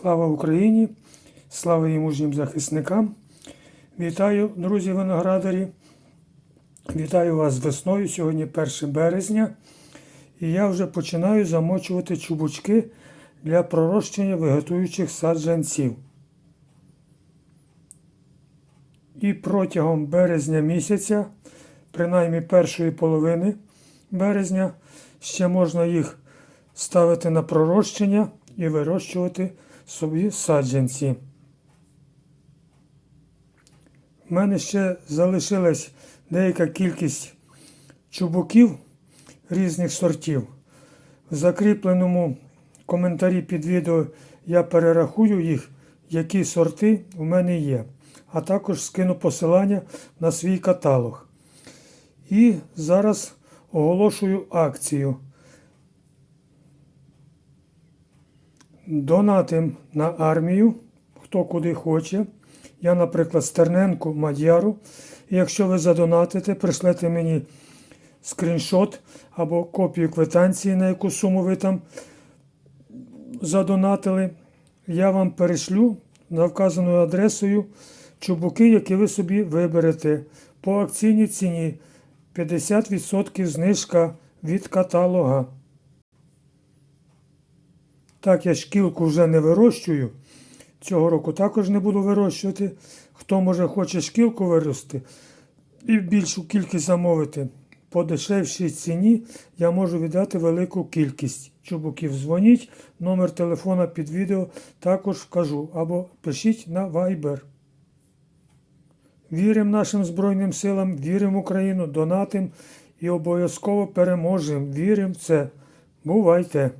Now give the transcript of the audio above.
Слава Україні! Слава і мужнім захисникам! Вітаю, друзі виноградарі! Вітаю вас весною. Сьогодні 1 березня. І я вже починаю замочувати чубучки для пророщення вегетуючих саджанців. І протягом березня місяця, принаймні першої половини березня, ще можна їх ставити на пророщення і вирощувати собі саджанці. У мене ще залишилась деяка кількість чубуків різних сортів. В закріпленому коментарі під відео я перерахую їх, які сорти у мене є. А також скину посилання на свій каталог. І зараз оголошую акцію. Донатим на армію, хто куди хоче. Я, наприклад, Стерненку Мадяру. І якщо ви задонатите, пришлете мені скріншот або копію квитанції, на яку суму ви там задонатили, я вам перешлю за вказаною адресою чубуки, які ви собі виберете по акційній ціні 50% знижка від каталога. Так, я шкілку вже не вирощую. Цього року також не буду вирощувати. Хто може хоче шкілку вирости і більшу кількість замовити по дешевшій ціні, я можу віддати велику кількість чубуків. Дзвоніть, номер телефона під відео також вкажу або пишіть на Viber. Віримо нашим Збройним силам, віримо в Україну, донатим і обов'язково переможемо. Віримо в це. Бувайте!